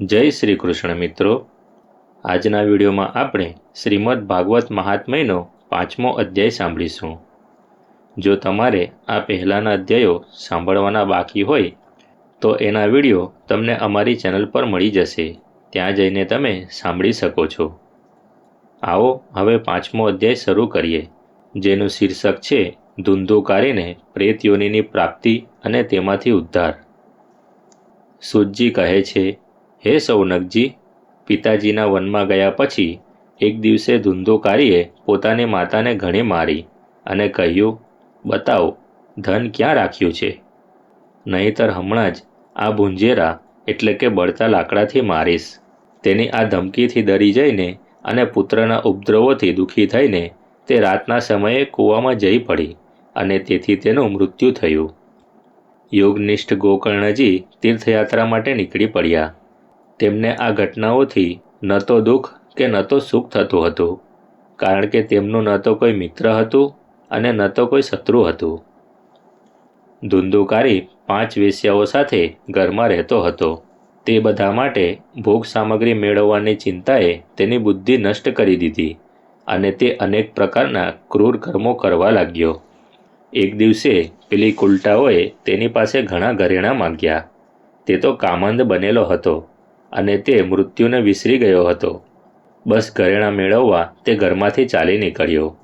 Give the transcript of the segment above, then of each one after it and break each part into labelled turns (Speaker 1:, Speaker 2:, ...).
Speaker 1: જય શ્રી કૃષ્ણ મિત્રો. આજના વિડીયોમાં આપણે શ્રીમદ ભાગવત મહાત્મયનો પાંચમો અધ્યાય સાંભળીશું. જો તમારે આ પહેલાંના અધ્યાયો સાંભળવાના બાકી હોય, તો એના વીડિયો તમને અમારી ચેનલ પર મળી જશે. ત્યાં જઈને તમે સાંભળી શકો છો. આવો, હવે પાંચમો અધ્યાય શરૂ કરીએ. જેનું શીર્ષક છે, ધૂંધુકારીને પ્રેત યોનિની પ્રાપ્તિ અને તેમાંથી ઉદ્ધાર. સુજી કહે છે હે સૌનકજી પિતાજીના વનમાં ગયા પછી એક દિવસે ધુંધોકારીએ પોતાની માતાને ઘણી મારી અને કહ્યું, બતાવો, ધન ક્યાં રાખ્યું છે? નહીંતર હમણાં જ આ ભુંજેરા એટલે કે બળતા લાકડાથી મારીશ. તેની આ ધમકીથી ડરી જઈને અને પુત્રના ઉપદ્રવોથી દુઃખી થઈને તે રાતના સમયે કૂવામાં જઈ પડી અને તેથી તેનું મૃત્યુ થયું. યોગનિષ્ઠ ગોકર્ણજી તીર્થયાત્રા માટે નીકળી પડ્યા. તેમને આ ઘટનાઓથી ન તો દુઃખ કે ન તો સુખ થતું હતું. કારણ કે તેમનું ન તો કોઈ મિત્ર હતું અને ન તો કોઈ શત્રુ હતું. ધુંધુકારી પાંચ વેશ્યાઓ સાથે ઘરમાં રહેતો હતો. તે બધા માટે ભોગ સામગ્રી મેળવવાની ચિંતાએ તેની બુદ્ધિ નષ્ટ કરી દીધી અને તે અનેક પ્રકારના ક્રૂર કર્મો કરવા લાગ્યો. એક દિવસે પેલી કુલટાઓએ તેની પાસે ઘણા ઘરેણાં માંગ્યા. તે તો કામંદ બનેલો હતો. અને તે મૃત્યુને વિસરી ગયો હતો. બસ ઘરેણાં મેળવવા તે ઘરમાંથી ચાલી નીકળ્યો.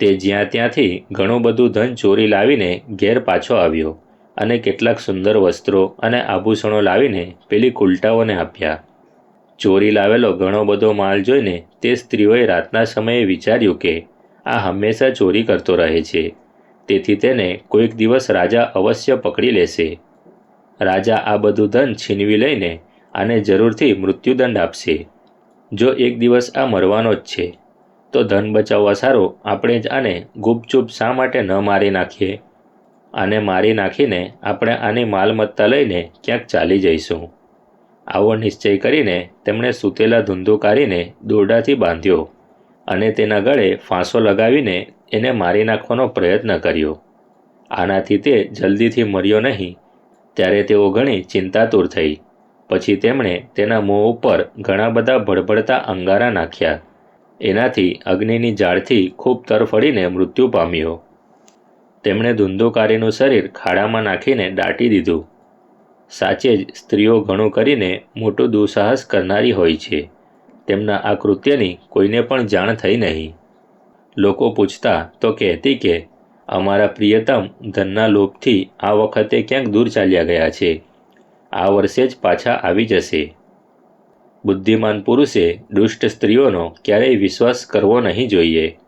Speaker 1: તે જ્યાં ત્યાંથી ઘણું બધું ધન ચોરી લાવીને ઘેર પાછો આવ્યો અને કેટલાક સુંદર વસ્ત્રો અને આભૂષણો લાવીને પેલી કુલટાઓને આપ્યા. ચોરી લાવેલો ઘણો બધો માલ જોઈને તે સ્ત્રીઓએ રાતના સમયે વિચાર્યું કે આ હંમેશા ચોરી કરતો રહે છે. તેથી તેને કોઈક દિવસ રાજા અવશ્ય પકડી લેશે. રાજા આ બધું ધન છીનવી લઈને આને જરૂરથી મૃત્યુદંડ આપશે. જો એક દિવસ આ મરવાનો જ છે, તો ધન બચાવવા સારો આપણે જ આને ગુપચુપ શા માટે ન મારી નાખીએ? આને મારી નાખીને આપણે આની માલમત્તા લઈને ક્યાંક ચાલી જઈશું. આવો નિશ્ચય કરીને તેમણે સૂતેલા ધૂંધુકારીને દોરડાથી બાંધ્યો અને તેના ગળે ફાંસો લગાવીને એને મારી નાખવાનો પ્રયત્ન કર્યો. આનાથી તે જલ્દીથી મર્યો નહીં, ત્યારે તેઓ ઘણી ચિંતાતુર થઈ. પછી તેમણે તેના મોં ઉપર ઘણા બધા ભડભડતા અંગારા નાખ્યા. એનાથી અગ્નિની જાળથી ખૂબ તરફડીને મૃત્યુ પામ્યો. તેમણે ધુંધુકારીનું શરીર ખાડામાં નાખીને દાટી દીધું. સાચે જ સ્ત્રીઓ ઘણું કરીને મોટું દુઃસાહસ કરનારી હોય છે. તેમના આ કૃત્યની કોઈને પણ જાણ થઈ નહીં. લોકો પૂછતા, તો કહેતી કે, અમારા પ્રિયતમ ધનના લોભથી આ વખતે ક્યાંક દૂર ચાલ્યા ગયા છે? આ વર્ષે જ પાછા આવી જશે. બુદ્ધિમાન પુરુષે દુષ્ટ સ્ત્રીઓનો ક્યારેય વિશ્વાસ કરવો નહીં જોઈએ.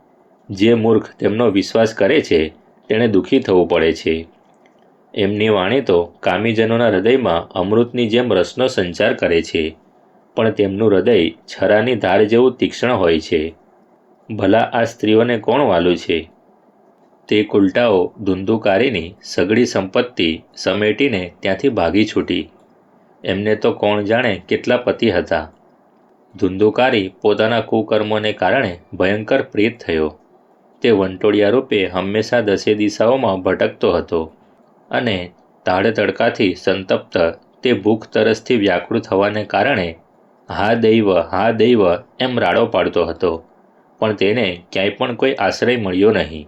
Speaker 1: જે મૂર્ખ તેમનો વિશ્વાસ કરે છે, તેણે દુઃખી થવું પડે છે. એમની વાણી તો કામીજનોના હૃદયમાં અમૃતની જેમ રસનો સંચાર કરે છે, પણ તેમનું હૃદય છરાની ધાર જેવું તીક્ષ્ણ હોય છે. ભલા આ સ્ત્રીઓને કોણ વાલું છે? તે કુલટાઓ ધુંધુકારીની સગડી સંપત્તિ સમેટીને ત્યાંથી ભાગી છૂટી. એમને તો કોણ જાણે કેટલા પતિ હતા. ધુંધુકારી પોતાના કુકર્મોને કારણે ભયંકર પ્રેત થયો. તે વંટોળિયા રૂપે હંમેશા દસે દિશાઓમાં ભટકતો હતો અને તાળ તડકાથી સંતપ્ત તે ભૂખ તરસથી વ્યાકુળ થવાને કારણે હા દૈવ હા દૈવ એમ રાડો પાડતો હતો. પણ તેને ક્યાંય પણ કોઈ આશ્રય મળ્યો નહીં.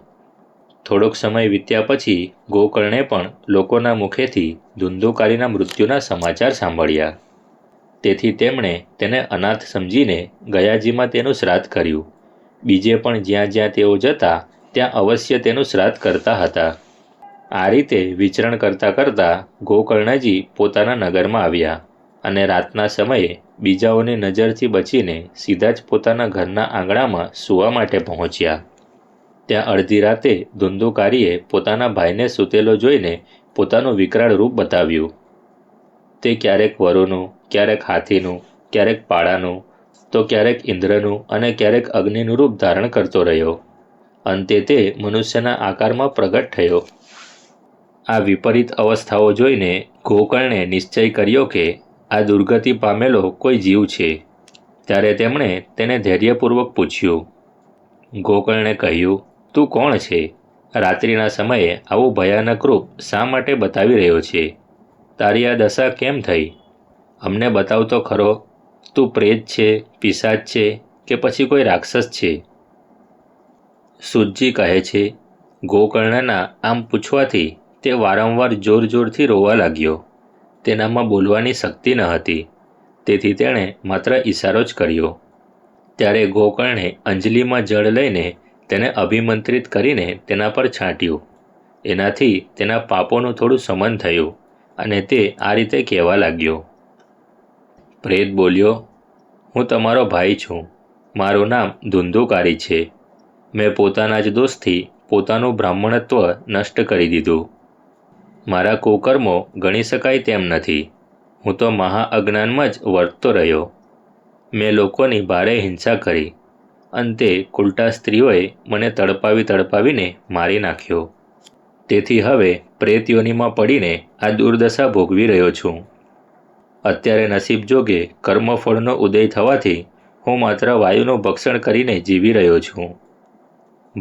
Speaker 1: થોડોક સમય વીત્યા પછી ગોકર્ણે પણ લોકોના મુખેથી ધુંધુકારીના મૃત્યુના સમાચાર સાંભળ્યા. તેથી તેમણે તેને અનાથ સમજીને ગયાજીમાં તેનું શ્રાદ્ધ કર્યું. બીજે પણ જ્યાં જ્યાં તેઓ જતા, ત્યાં અવશ્ય તેનું શ્રાદ્ધ કરતા હતા. આ રીતે વિચરણ કરતાં કરતાં ગોકર્ણજી પોતાના નગરમાં આવ્યા અને રાતના સમયે બીજાઓની નજરથી બચીને સીધા જ પોતાના ઘરના આંગણામાં સૂવા માટે પહોંચ્યા. ત્યાં અડધી રાતે ધુંધુકારીએ પોતાના ભાઈને સૂતેલો જોઈને પોતાનું વિકરાળ રૂપ બતાવ્યું. તે ક્યારેક વરુનું, ક્યારેક હાથીનું, ક્યારેક પાડાનું તો ક્યારેક ઇન્દ્રનું અને ક્યારેક અગ્નિનું રૂપ ધારણ કરતો રહ્યો. અંતે તે મનુષ્યના આકારમાં પ્રગટ થયો. આ વિપરીત અવસ્થાઓ જોઈને ગોકર્ણે નિશ્ચય કર્યો કે આ દુર્ગતિ પામેલો કોઈ જીવ છે. ત્યારે તેમણે તેને ધૈર્યપૂર્વક પૂછ્યું. ગોકર્ણે કહ્યું તું કોણ છે? રાત્રિના સમયે આવું ભયાનક રૂપ શા માટે બતાવી રહ્યો છે? તારી આ દશા કેમ થઈ? અમને બતાવતો ખરો. તું પ્રેત છે, પિશાચ છે કે પછી કોઈ રાક્ષસ છે? સુજી કહે છે, ગોકર્ણના આમ પૂછવાથી તે વારંવાર જોર જોરથી રોવા લાગ્યો. તેનામાં બોલવાની શક્તિ ન હતી. તેથી તેણે માત્ર ઈશારો જ કર્યો. ત્યારે ગોકર્ણે અંજલિમાં જળ લઈને તેને અભિમંત્રિત કરીને તેના પર છાંટ્યું. એનાથી તેના પાપોનું થોડું સમન થયું અને તે આ રીતે કહેવા લાગ્યો. પ્રેત બોલ્યો, હું તમારો ભાઈ છું. મારું નામ ધુંધુકારી છે. મેં પોતાના જ દોષથી પોતાનું બ્રાહ્મણત્વ નષ્ટ કરી દીધું. મારા કુકર્મો ગણી શકાય તેમ નથી. હું તો મહા અજ્ઞાનમાં જ વર્તતો રહ્યો. મેં લોકોની ભારે હિંસા કરી. અંતે કુલટા સ્ત્રીઓએ મને તડપાવી તડપાવીને મારી નાખ્યો. તેથી હવે પ્રેતયોનીમાં પડીને આ દુર્દશા ભોગવી રહ્યો છું. અત્યારે નસીબ જોગે કર્મફળનો ઉદય થવાથી હું માત્ર વાયુનું ભક્ષણ કરીને જીવી રહ્યો છું.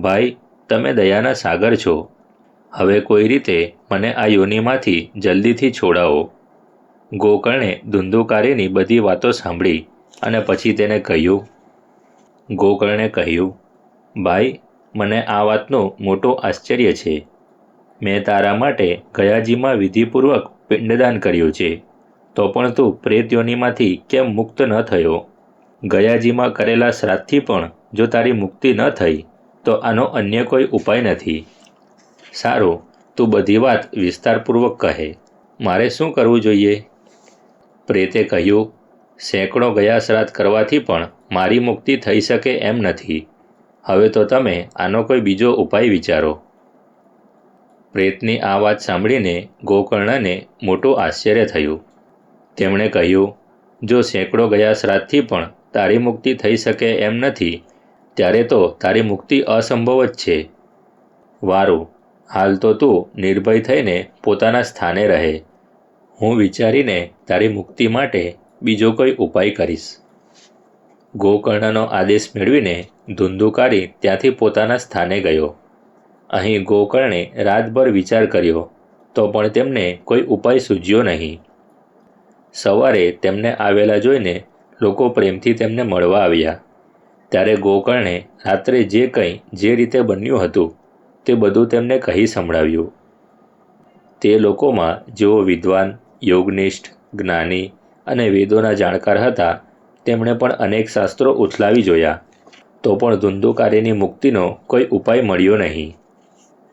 Speaker 1: ભાઈ, તમે દયાના સાગર છો. હવે કોઈ રીતે મને આ યોનિમાંથી જલ્દીથી છોડાવો. ગોકર્ણે ધુંધુકારીની બધી વાતો સાંભળી અને પછી તેને કહ્યું ગોકર્ણે કહ્યું, ભાઈ, મને આ વાતનું મોટું આશ્ચર્ય છે. મેં તારા માટે ગયાજીમાં વિધિપૂર્વક પિંડદાન કર્યું છે. તો પણ તું પ્રેત યોનિમાંથી કેમ મુક્ત ન થયો? ગયાજીમાં કરેલા શ્રાદ્ધથી પણ જો તારી મુક્તિ ન થઈ, તો આનો અન્ય કોઈ ઉપાય નથી. સારું, તું બધી વાત વિસ્તારપૂર્વક કહે. મારે શું કરવું જોઈએ? પ્રેતે કહ્યું સેંકડો ગયા શ્રાદ્ધ કરવાથી પણ મારી મુક્તિ થઈ શકે એમ નથી. હવે તો તમે આનો કોઈ બીજો ઉપાય વિચારો. પ્રેતની આ વાત સાંભળીને ગોકર્ણને મોટું આશ્ચર્ય થયું. તેમણે કહ્યું, જો સેંકડો ગયા શ્રાદ્ધથી પણ તારી મુક્તિ થઈ શકે એમ નથી, ત્યારે તો તારી મુક્તિ અસંભવ જ છે. વારું, હાલ તો તું નિર્ભય થઈને પોતાના સ્થાને રહે. હું વિચારીને તારી મુક્તિ માટે બીજો કોઈ ઉપાય કરીશ. ગોકર્ણનો આદેશ મેળવીને ધુંધુકારી ત્યાંથી પોતાના સ્થાને ગયો. અહીં ગોકર્ણે રાતભર વિચાર કર્યો, તો પણ તેમને કોઈ ઉપાય સૂજ્યો નહીં. સવારે તેમને આવેલા જોઈને લોકો પ્રેમથી તેમને મળવા આવ્યા. ત્યારે ગોકર્ણે રાત્રે જે કંઈ જે રીતે બન્યું હતું, તે બધું તેમને કહી સંભળાવ્યું. તે લોકોમાં જેઓ વિદ્વાન, યોગનિષ્ઠ, જ્ઞાની અને વેદોના જાણકાર હતા, તેમણે પણ અનેક શાસ્ત્રો ઉથલાવી જોયા. તો પણ ધુંધુકારીની મુક્તિનો કોઈ ઉપાય મળ્યો નહીં.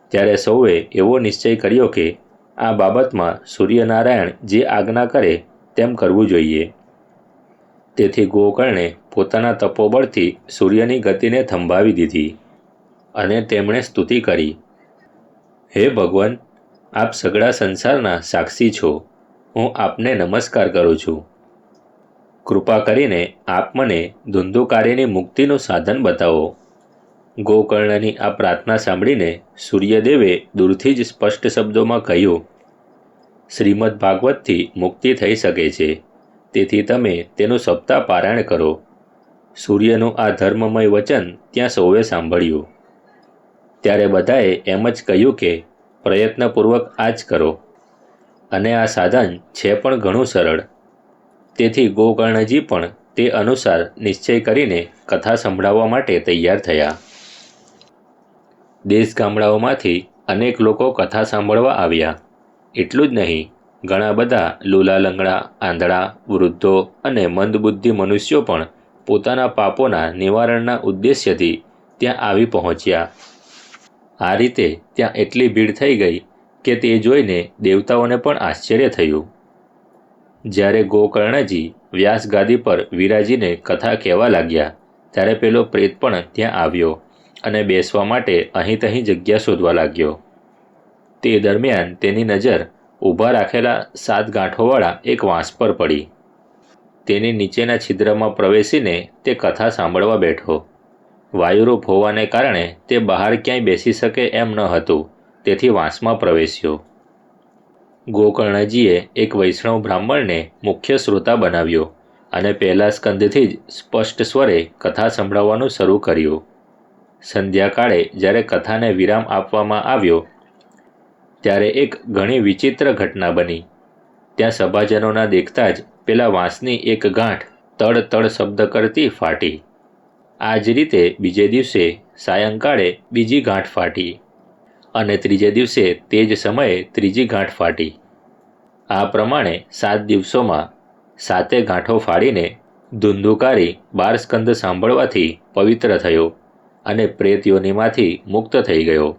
Speaker 1: ત્યારે સૌએ એવો નિશ્ચય કર્યો કે આ બાબતમાં સૂર્યનારાયણ જે આજ્ઞા કરે તેમ કરવું જોઈએ. તેથી ગોકર્ણે પોતાના તપોબળથી સૂર્યની ગતિને થંભાવી દીધી અને તેમણે સ્તુતિ કરી. હે ભગવાન, આપ સગળા સંસારના સાક્ષી છો. હું આપને નમસ્કાર કરું છું. કૃપા કરીને આપ મને ધુંધુકારીની મુક્તિનું સાધન બતાવો. ગોકર્ણની આ પ્રાર્થના સાંભળીને સૂર્યદેવે દૂરથી જ સ્પષ્ટ શબ્દોમાં કહ્યું, શ્રીમદ ભાગવતથી મુક્તિ થઈ શકે છે. તેથી તમે તેનું સપ્તાહ પારાયણ કરો. સૂર્યનું આ ધર્મમય વચન ત્યાં સૌએ સાંભળ્યું. ત્યારે બધાએ એમ જ કહ્યું કે પ્રયત્નપૂર્વક આ જ કરો. અને આ સાધન છે પણ ઘણું સરળ. તેથી ગોકર્ણજી પણ તે અનુસાર નિશ્ચય કરીને કથા સંભળાવવા માટે તૈયાર થયા. દેશ ગામડાઓમાંથી અનેક લોકો કથા સાંભળવા આવ્યા. એટલું જ નહીં, ઘણા બધા લૂલા લંગડા આંધળા, વૃદ્ધો અને મંદબુદ્ધિ મનુષ્યો પણ પોતાના પાપોના નિવારણના ઉદ્દેશ્યથી ત્યાં આવી પહોંચ્યા. આ રીતે ત્યાં એટલી ભીડ થઈ ગઈ કે તે જોઈને દેવતાઓને પણ આશ્ચર્ય થયું. જ્યારે ગોકર્ણજી વ્યાસગાદી પર વિરાજીને કથા કહેવા લાગ્યા, ત્યારે પેલો પ્રેત પણ ત્યાં આવ્યો અને બેસવા માટે અહીં તહીં જગ્યા શોધવા લાગ્યો. તે દરમિયાન તેની નજર ઊભા રાખેલા સાત ગાંઠોવાળા એક વાંસ પર પડી. તેની નીચેના છિદ્રમાં પ્રવેશીને તે કથા સાંભળવા બેઠો. વાયુરૂપ હોવાને કારણે તે બહાર ક્યાંય બેસી શકે એમ ન હતું. તેથી વાંસમાં પ્રવેશ્યો. ગોકર્ણજીએ એક વૈષ્ણવ બ્રાહ્મણને મુખ્ય શ્રોતા બનાવ્યો અને પહેલા સ્કંદથી જ સ્પષ્ટ સ્વરે કથા સંભળાવવાનું શરૂ કર્યું. સંધ્યાકાળે જ્યારે કથાને વિરામ આપવામાં આવ્યો, ત્યારે એક ઘણી વિચિત્ર ઘટના બની. ત્યાં સભાજનોના દેખતા જ પેલા વાંસની એક ગાંઠ તડ તડ શબ્દ કરતી ફાટી. આ જ રીતે બીજે દિવસે સાયંકાળે બીજી ગાંઠ ફાટી. અને ત્રીજે દિવસે તે જ સમયે ત્રીજી ગાંઠ ફાટી. આ પ્રમાણે સાત દિવસોમાં સાતે ગાંઠો ફાડીને ધુંધુકારી બાર સ્કંદ સાંભળવાથી પવિત્ર થયો અને પ્રેત યોનિમાંથી મુક્ત થઈ ગયો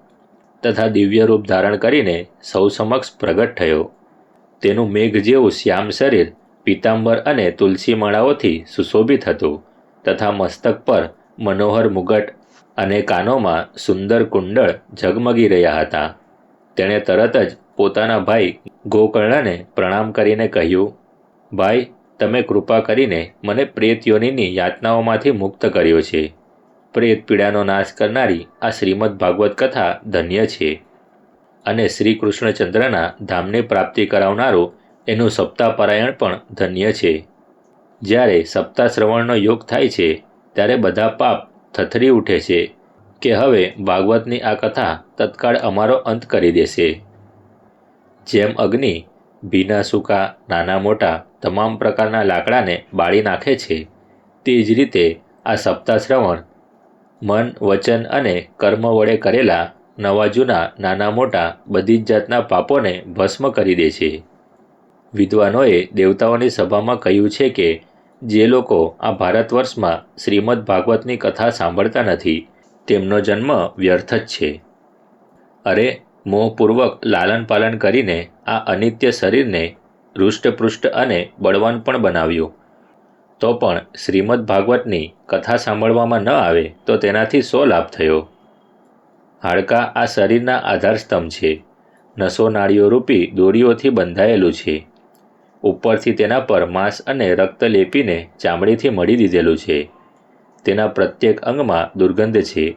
Speaker 1: તથા દિવ્ય રૂપ ધારણ કરીને સૌ સમક્ષ પ્રગટ થયો. તેનું મેઘ જેવું શ્યામ શરીર પીતાંબર અને તુલસી માળાઓથી સુશોભિત હતું તથા મસ્તક પર મનોહર મુગટ અને કાનોમાં સુંદર કુંડળ ઝગમગી રહ્યા હતા. તેણે તરત જ પોતાના ભાઈ ગોકર્ણને પ્રણામ કરીને કહ્યું, ભાઈ, તમે કૃપા કરીને મને પ્રેત યોનિની યાતનાઓમાંથી મુક્ત કર્યો છે. પ્રેત પીડાનો નાશ કરનારી આ શ્રીમદ ભાગવત કથા ધન્ય છે. અને શ્રી કૃષ્ણચંદ્રના ધામની પ્રાપ્તિ કરાવનારો એનું સપ્તાહપરાયણ પણ ધન્ય છે. જ્યારે સપ્તાહ શ્રવણનો યોગ થાય છે, ત્યારે બધા પાપ થથરી ઉઠે છે કે હવે ભાગવતની આ કથા તત્કાળ અમારો અંત કરી દેશે. જેમ અગ્નિ ભીના સૂકા નાના મોટા તમામ પ્રકારના લાકડાને બાળી નાખે છે, તે જ રીતે આ સપ્તાહ શ્રવણ, મન, વચન અને કર્મ વડે કરેલા નવા જૂના નાના મોટા બધી જ જાતના પાપોને ભસ્મ કરી દે છે. વિદ્વાનોએ દેવતાઓની સભામાં કહ્યું છે કે જે લોકો આ ભારત વર્ષમાં શ્રીમદ ભાગવતની કથા સાંભળતા નથી, તેમનો જન્મ વ્યર્થ જ છે. અરે, મોહપૂર્વક લાલન પાલન કરીને આ અનિત્ય શરીરને હૃષ્ટપૃષ્ટ અને બળવાન પણ બનાવ્યું. તો પણ શ્રીમદ ભાગવતની કથા સાંભળવામાં ન આવે તો તેનાથી શો લાભ થયો? હાડકાં આ શરીરના આધારસ્તંભ છે. નસો નાળીઓ રૂપી દોરીઓથી બંધાયેલું છે. ઉપરથી તેના પર માંસ અને રક્ત લેપીને ચામડીથી મળી દીધેલું છે. તેના પ્રત્યેક અંગમાં દુર્ગંધ છે,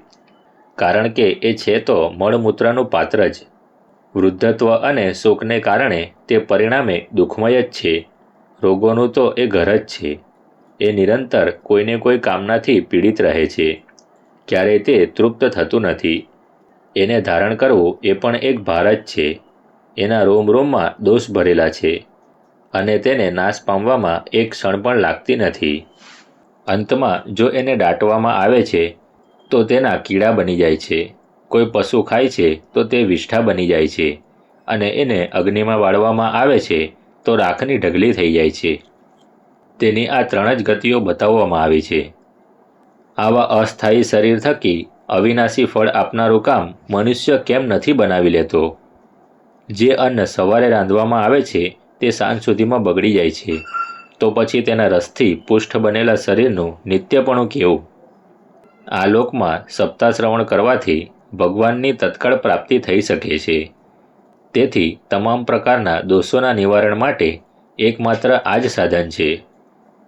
Speaker 1: કારણ કે એ છે તો મળમૂત્રનું પાત્ર જ. વૃદ્ધત્વ અને શોકને કારણે તે પરિણામે દુઃખમય જ છે. રોગોનું તો એ ઘર જ છે. એ નિરંતર કોઈને કોઈ કામનાથી પીડિત રહે છે. ક્યારેય તે તૃપ્ત થતું નથી. એને ધારણ કરવું એ પણ એક ભાર જ છે. એના રોમ રોમમાં દોષ ભરેલા છે. અને તેને નાશ પામવામાં એક ક્ષણ પણ લાગતી નથી. અંતમાં, જો એને દાટવામાં આવે છે, તો તેના કીડા બની જાય છે. કોઈ પશુ ખાય છે, તો તે વિષ્ઠા બની જાય છે. અને એને અગ્નિમાં વાળવામાં આવે છે, તો રાખની ઢગલી થઈ જાય છે. તેની આ ત્રણ જ ગતિઓ બતાવવામાં આવી છે. આવા અસ્થાયી શરીર થકી અવિનાશી ફળ આપનારું કામ મનુષ્ય કેમ નથી બનાવી લેતો? જે અન્ન સવારે રાંધવામાં આવે છે તે સાંજ સુધીમાં બગડી જાય છે. તો પછી તેના રસથી પુષ્ઠ બનેલા શરીરનું નિત્યપણું કેવું? આ લોકમાં સપ્તાશ્રવણ કરવાથી ભગવાનની તત્કાળ પ્રાપ્તિ થઈ શકે છે. તેથી તમામ પ્રકારના દોષોના નિવારણ માટે એકમાત્ર આ જ સાધન છે.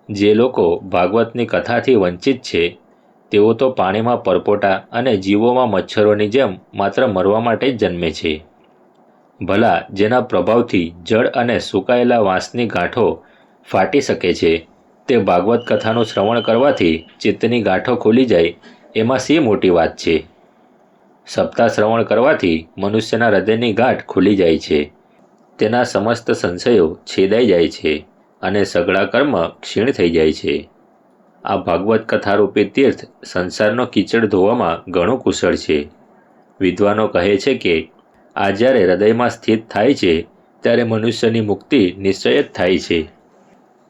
Speaker 1: જે લોકો ભાગવતની કથાથી વંચિત છે, તેઓ તો પાણીમાં પરપોટા અને જીવોમાં મચ્છરોની જેમ માત્ર મરવા માટે જ જન્મે છે. ભલા જેના પ્રભાવથી જળ અને સુકાયેલા વાંસની ગાંઠો ફાટી શકે છે. તે ભાગવત કથાનું શ્રવણ કરવાથી ચિત્તની ગાંઠો ખુલી જાય, એમાં સી મોટી વાત છે? સપ્તાહ શ્રવણ કરવાથી મનુષ્યના હૃદયની ગાંઠ ખુલી જાય છે. તેના સમસ્ત સંશયો છેદાઈ જાય છે અને સઘળા કર્મ ક્ષીણ થઈ જાય છે. આ ભાગવત કથારૂપી તીર્થ સંસારનો કીચડ ધોવામાં ઘણું કુશળ છે. વિદ્વાનો કહે છે કે આ જ્યારે હૃદયમાં સ્થિત થાય છે, ત્યારે મનુષ્યની મુક્તિ નિશ્ચય જ થાય છે.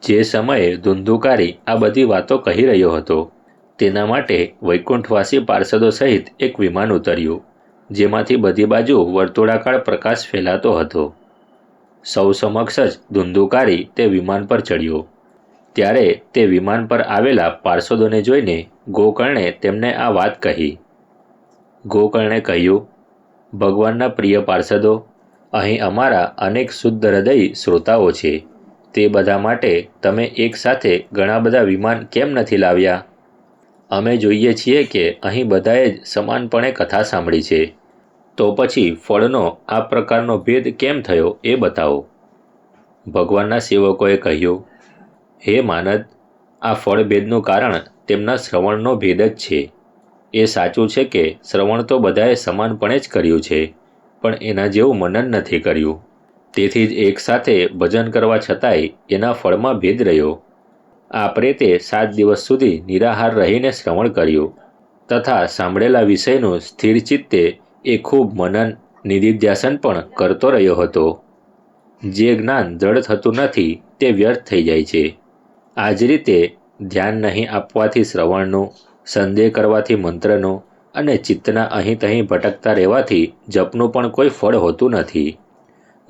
Speaker 1: જે સમયે ધુંધુકારી આ બધી વાતો કહી રહ્યો હતો, તેના માટે વૈકુંઠવાસી પાર્ષદો સહિત એક વિમાન ઉતર્યું, જેમાંથી બધી બાજુ વર્તુળાકાર પ્રકાશ ફેલાતો હતો. સૌ સમક્ષ જ ધુંધુકારી તે વિમાન પર ચડ્યો. ત્યારે તે વિમાન પર આવેલા પાર્ષદોને જોઈને ગોકર્ણે તેમને આ વાત કહી. ગોકર્ણે કહ્યું ભગવાનના પ્રિય પાર્ષદો, અહીં અમારા અનેક શુદ્ધ હૃદય શ્રોતાઓ છે. તે બધા માટે તમે એકસાથે ઘણા બધા વિમાન કેમ નથી લાવ્યા? અમે જોઈએ છીએ કે અહીં બધાએ જ સમાનપણે કથા સાંભળી છે. તો પછી ફળનો આ પ્રકારનો ભેદ કેમ થયો એ બતાવો. ભગવાનના સેવકોએ કહ્યું, હે માનદ, આ ફળભેદનું કારણ તેમના શ્રવણનો ભેદ જ છે. એ સાચું છે કે શ્રવણ તો બધાએ સમાનપણે જ કર્યું છે, પણ એના જેવું મનન નથી કર્યું. તેથી જ એક સાથે ભજન કરવા છતાંય એના ફળમાં ભેદ રહ્યો. આ પ્રેતે સાત દિવસ સુધી નિરાહાર રહીને શ્રવણ કર્યું, તથા સાંભળેલા વિષયનું સ્થિર ચિત્તે એ ખૂબ મનન, નિધિધ્યાસન પણ કરતો રહ્યો હતો. જે જ્ઞાન જડ થતું નથી, તે વ્યર્થ થઈ જાય છે. આ જ રીતે ધ્યાન નહીં આપવાથી શ્રવણનું સંદેહ કરવાથી મંત્રનો અને ચિત્તના અહીં તહીં ભટકતા રહેવાથી જપનું પણ કોઈ ફળ હોતું નથી.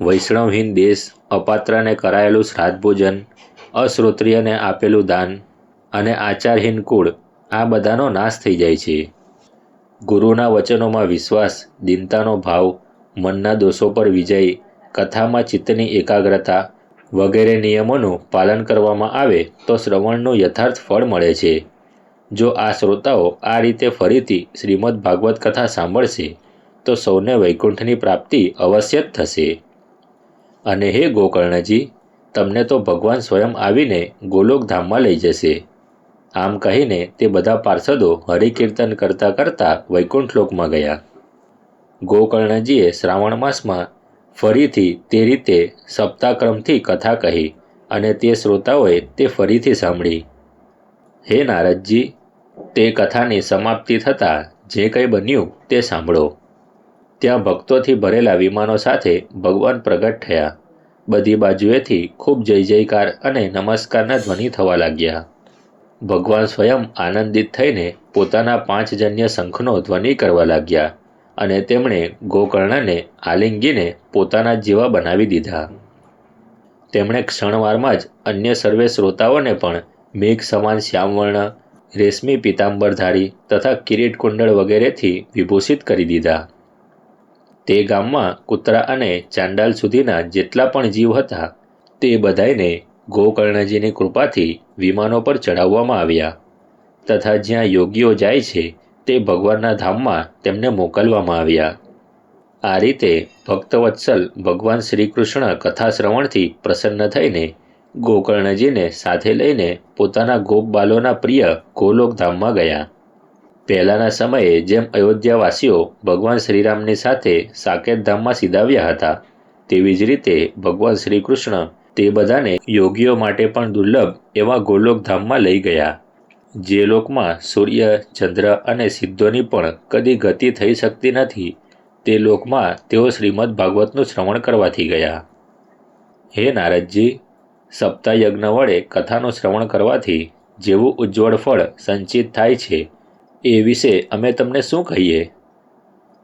Speaker 1: વૈષ્ણવહીન દેશ અપાત્રને કરાયેલું શ્રાદ્ધ ભોજન અશ્રોત્રિયને આપેલું દાન અને આચારહીન કુળ આ બધાનો નાશ થઈ જાય છે. ગુરુના વચનોમાં વિશ્વાસ, દિનતાનો ભાવ, મનના દોષો પર વિજય, કથામાં ચિત્તની એકાગ્રતા વગેરે નિયમોનું પાલન કરવામાં આવે તો શ્રવણનું યથાર્થ ફળ મળે છે. જો આ શ્રોતાઓ આ રીતે ફરીથી શ્રીમદ ભાગવત કથા સાંભળશે, તો સૌને વૈકુંઠની પ્રાપ્તિ અવશ્ય જ થશે. અને હે ગોકર્ણજી, તમને તો ભગવાન સ્વયં આવીને ગોલોકધામમાં લઈ જશે. આમ કહીને તે બધા પાર્ષદો હરિકીર્તન કરતાં કરતાં વૈકુંઠ લોકમાં ગયા. ગોકર્ણજીએ શ્રાવણ માસમાં ફરીથી તે રીતે સપ્તાક્રમથી કથા કહી અને તે શ્રોતાઓએ તે ફરીથી સાંભળી. હે નારદજી, તે કથાની સમાપ્તિ થતાં જે કંઈ બન્યું તે સાંભળો. ત્યાં ભક્તોથી ભરેલા વિમાનો સાથે ભગવાન પ્રગટ થયા. બધી બાજુએથી ખૂબ જય જયકાર અને નમસ્કારના ધ્વનિ થવા લાગ્યા. ભગવાન સ્વયં આનંદિત થઈને પોતાના પાંચજન્ય શંખનો ધ્વનિ કરવા લાગ્યા અને તેમણે ગોકર્ણને આલિંગીને પોતાના જેવા બનાવી દીધા. તેમણે ક્ષણવારમાં જ અન્ય સર્વે શ્રોતાઓને પણ મેઘ સમાન શ્યામવર્ણ, રેશમી, પિતાંબરધારી તથા કિરીટ કુંડળ વગેરેથી વિભૂષિત કરી દીધા. તે ગામમાં કૂતરા અને ચાંડાલ સુધીના જેટલા પણ જીવ હતા, તે બધાને ગોકર્ણજીની કૃપાથી વિમાનો પર ચડાવવામાં આવ્યા તથા જ્યાં યોગીઓ જાય છે, તે ભગવાનના ધામમાં તેમને મોકલવામાં આવ્યા. આ રીતે ભક્તવત્સલ ભગવાન શ્રી કૃષ્ણ કથા શ્રવણથી પ્રસન્ન થઈને ગોકર્ણજીને સાથે લઈને પોતાના ગોપબાલોના પ્રિય ગોલોકધામમાં ગયા. પહેલાંના સમયે જેમ અયોધ્યાવાસીઓ ભગવાન શ્રીરામની સાથે સાકેતધામમાં સીધાવ્યા હતા, તેવી જ રીતે ભગવાન શ્રી કૃષ્ણ તે બધાને યોગીઓ માટે પણ દુર્લભ એવા ગોલોકધામમાં લઈ ગયા. જે લોકમાં સૂર્ય, ચંદ્ર અને સિદ્ધોની પણ કદી ગતિ થઈ શકતી નથી, તે લોકમાં તેઓ શ્રીમદ ભાગવતનું શ્રવણ કરવાથી ગયા. હે નારદજી સપ્તાયજ્ઞ વડે કથાનું શ્રવણ કરવાથી જેવું ઉજ્જવળ ફળ સંચિત થાય છે, એ વિશે અમે તમને શું કહીએ?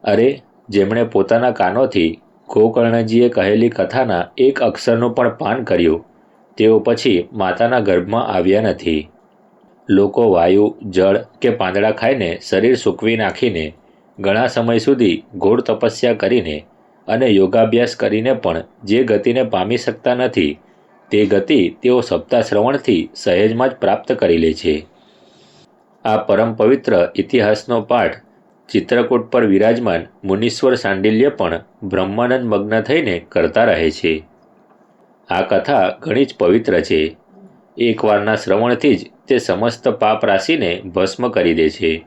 Speaker 1: અરે, જેમણે પોતાના કાનોથી ગોકર્ણજીએ કહેલી કથાના એક અક્ષરનું પણ પાન કર્યું, તેઓ પછી માતાના ગર્ભમાં આવ્યા નથી. લોકો વાયુ, જળ કે પાંદડા ખાઈને શરીર સૂકવી નાખીને ઘણા સમય સુધી ઘોર તપસ્યા કરીને અને યોગાભ્યાસ કરીને પણ જે ગતિને પામી શકતા નથી તે ગતિ તેઓ શ્રવણથી સહેજમાં જ પ્રાપ્ત કરી લે છે. આ પરમ પવિત્ર ઇતિહાસનો પાઠ ચિત્રકૂટ પર વિરાજમાન મુનીશ્વર સાંડિલ્ય પણ બ્રહ્માનંદ મગ્ન થઈને કરતા રહે છે. આ કથા ઘણી જ પવિત્ર છે. એકવારના શ્રવણથી જ તે સમસ્ત પાપ રાશિને ભસ્મ કરી દે છે.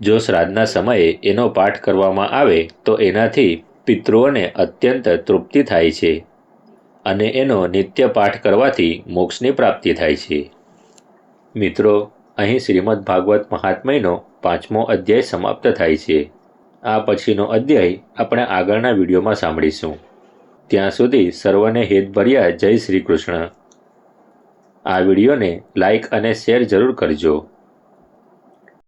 Speaker 1: જો શ્રાદ્ધના સમયે એનો પાઠ કરવામાં આવે તો એનાથી પિતૃઓને અત્યંત તૃપ્તિ થાય છે. અને એનો નિત્ય પાઠ કરવાથી મોક્ષની પ્રાપ્તિ થાય છે. મિત્રો, અહીં શ્રીમદ ભાગવત મહાત્મયનો પાંચમો અધ્યાય સમાપ્ત થાય છે. આ પછીનો અધ્યાય આપણે આગળના વિડીયોમાં સાંભળીશું. ત્યાં સુધી સર્વને હેતભર્યા જય શ્રી કૃષ્ણ. આ વિડીયોને લાઈક અને શેર જરૂર કરજો.